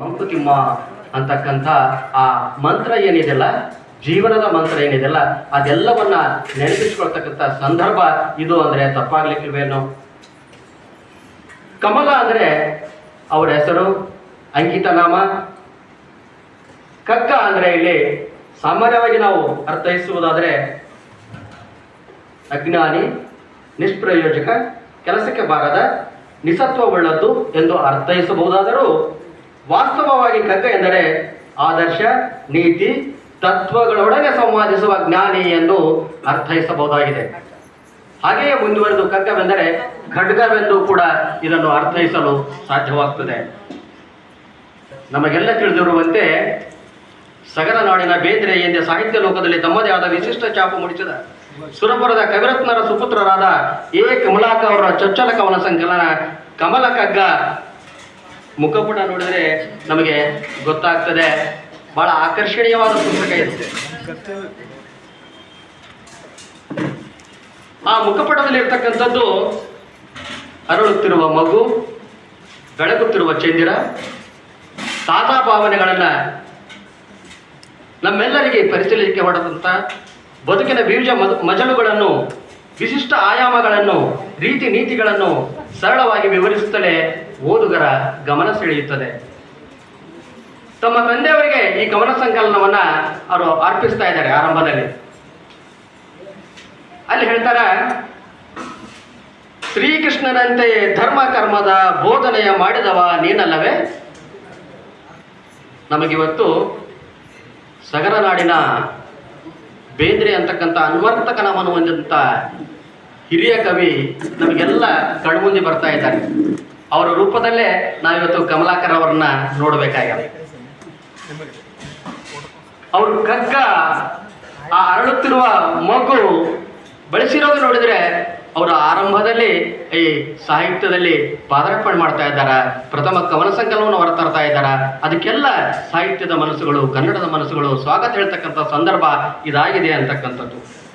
ಮಂಕುತಿಮ್ಮ ಅಂತಕ್ಕಂಥ ಆ ಮಂತ್ರ ಏನಿದೆಯಲ್ಲ ಜೀವನದ ಮಂತ್ರ ಏನಿದೆಯಲ್ಲ ಅದೆಲ್ಲವನ್ನ ನೆನಪಿಸ್ಕೊಳ್ತಕ್ಕಂಥ ಸಂದರ್ಭ ಇದು ಅಂದ್ರೆ ತಪ್ಪಾಗ್ಲಿಕ್ಕಿವೇನು ಕಮಲ ಅಂದ್ರೆ ಅವರ ಹೆಸರು, ಅಂಕಿತ ನಾಮ. ಕಕ್ಕ ಅಂದ್ರೆ ಇಲ್ಲಿ ಸಾಮಾನ್ಯವಾಗಿ ನಾವು ಅರ್ಥೈಸುವುದಾದ್ರೆ ಅಜ್ಞಾನಿ, ನಿಷ್ಪ್ರಯೋಜಕ, ಕೆಲಸಕ್ಕೆ ಬಾರದ, ನಿಸತ್ವವುಳ್ಳದ್ದು ಎಂದು ಅರ್ಥೈಸಬಹುದಾದರೂ ವಾಸ್ತವವಾಗಿ ಕಗ್ಗ ಎಂದರೆ ಆದರ್ಶ, ನೀತಿ, ತತ್ವಗಳೊಡನೆ ಸಂವಾದಿಸುವ ಜ್ಞಾನಿ ಎಂದು ಅರ್ಥೈಸಬಹುದಾಗಿದೆ. ಹಾಗೆಯೇ ಮುಂದುವರೆದು ಕಗ್ಗವೆಂದರೆ ಖಡ್ಗವೆಂದು ಕೂಡ ಇದನ್ನು ಅರ್ಥೈಸಲು ಸಾಧ್ಯವಾಗ್ತದೆ. ನಮಗೆಲ್ಲ ತಿಳಿದಿರುವಂತೆ ಸಗರ ನಾಡಿನ ಬೇಂದ್ರೆ ಎಂದೇ ಸಾಹಿತ್ಯ ಲೋಕದಲ್ಲಿ ತಮ್ಮದೇ ಆದ ವಿಶಿಷ್ಟ ಛಾಪು ಮೂಡಿಸಿದ ಸುರಪುರದ ಕವಿರತ್ನರ ಸುಪುತ್ರರಾದ ಎ. ಕಮಲಾಕ ಅವರ ಚೊಚ್ಚಲ ಕವನ ಸಂಕಲನ ಕಮಲ ಕಗ್ಗ ಮುಖಪುಟ ನೋಡಿದ್ರೆ ನಮಗೆ ಗೊತ್ತಾಗ್ತದೆ. ಬಹಳ ಆಕರ್ಷಣೀಯವಾದ ಪುಸ್ತಕ ಇರುತ್ತೆ. ಆ ಮುಖಪಟದಲ್ಲಿ ಇರ್ತಕ್ಕಂಥದ್ದು ಅರಳುತ್ತಿರುವ ಮಗು ಬೆಳಗುತ್ತಿರುವ ಚಂದಿರ, ತಾತಾ ಭಾವನೆಗಳನ್ನ ನಮ್ಮೆಲ್ಲರಿಗೆ ಪರಿಶೀಲಿಕೆ ಹೊಡೆದಂಥ ಬದುಕಿನ ಬೀಜ ಮಜಲುಗಳನ್ನು, ವಿಶಿಷ್ಟ ಆಯಾಮಗಳನ್ನು, ರೀತಿ ನೀತಿಗಳನ್ನು ಸರಳವಾಗಿ ವಿವರಿಸುತ್ತಲೇ ಓದುಗರ ಗಮನ ಸೆಳೆಯುತ್ತದೆ. ತಮ್ಮ ತಂದೆಯವರಿಗೆ ಈ ಕವನ ಸಂಕಲನವನ್ನ ಅವರು ಅರ್ಪಿಸ್ತಾ ಇದ್ದಾರೆ ಆರಂಭದಲ್ಲಿ. ಅಲ್ಲಿ ಹೇಳ್ತಾರೆ, ಶ್ರೀಕೃಷ್ಣನಂತೆ ಧರ್ಮ ಕರ್ಮದ ಬೋಧನೆಯ ಮಾಡಿದವ ನೀನಲ್ಲವೇ? ನಮಗಿವತ್ತು ಸಗರ ನಾಡಿನ ಬೇಂದ್ರೆ ಅಂತಕ್ಕಂಥ ಅನ್ವರ್ತಕನವನ್ನು ಹೊಂದಿದಂಥ ಹಿರಿಯ ಕವಿ ನಮಗೆಲ್ಲ ಕಣ್ಮುಂದೆ ಬರ್ತಾ ಇದ್ದಾರೆ. ಅವರ ರೂಪದಲ್ಲೇ ನಾವಿವತ್ತು ಕಮಲಾಕರ್ ಅವರನ್ನ ನೋಡಬೇಕಾಗಿದೆ. ಅವರು ಕಗ್ಗ, ಆ ಅರಳುತ್ತಿರುವ ಮಗು ಬಳಸಿರೋದು ನೋಡಿದ್ರೆ ಅವರ ಆರಂಭದಲ್ಲಿ, ಈ ಸಾಹಿತ್ಯದಲ್ಲಿ ಪಾದಾರ್ಪಣೆ ಮಾಡ್ತಾ ಇದ್ದಾರ, ಪ್ರಥಮ ಕವನ ಸಂಕಲನವನ್ನು ಹೊರತರ್ತಾ ಇದ್ದಾರ. ಅದಕ್ಕೆಲ್ಲ ಸಾಹಿತ್ಯದ ಮನಸ್ಸುಗಳು, ಕನ್ನಡದ ಮನಸ್ಸುಗಳು, ಸ್ವಾಗತ ಹೇಳ್ತಕ್ಕಂಥ ಸಂದರ್ಭ ಇದಾಗಿದೆ ಅಂತಕ್ಕಂಥದ್ದು.